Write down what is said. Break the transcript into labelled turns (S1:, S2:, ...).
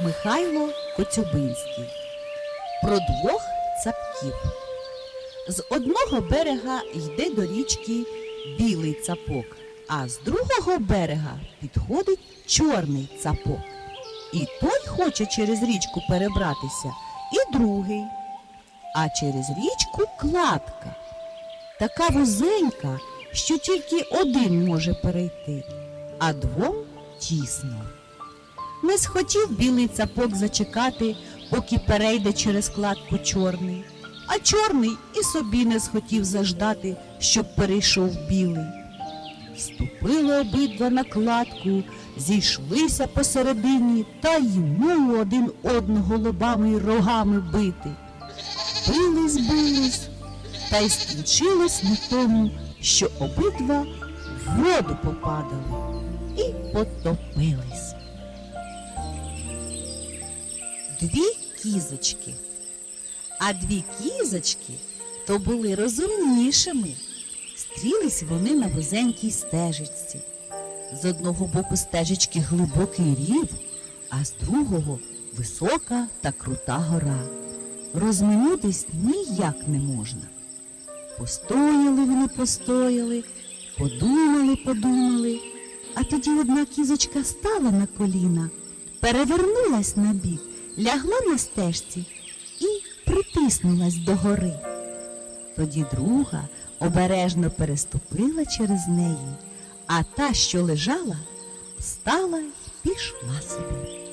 S1: Михайло Коцюбинський. Про двох цапків. З одного берега йде до річки білий цапок, а з другого берега підходить чорний цапок. І той хоче через річку перебратися, і другий. А через річку кладка. Така вузенька, що тільки один може перейти, а двом тісно. Не схотів білий цапок зачекати, поки перейде через кладку чорний, а чорний і собі не схотів заждати, щоб перейшов білий. Ступили обидва на кладку, зійшлися посередині та й ну один одного лобами й рогами бити. Бились, бились, та й скінчилось на тому, що обидва в воду попадали і потопились. Дві кізочки. А дві кізочки то були розумнішими. Стрілись вони на вузенькій стежечці. З одного боку стежечки глибокий рів, а з другого висока та крута гора. Розминутись ніяк не можна. Постояли вони, постояли, подумали, подумали, а тоді одна кізочка стала на коліна, перевернулась на бік, лягла на стежці і притиснулась до гори. Тоді друга обережно переступила через неї, а та, що лежала, встала й пішла собі.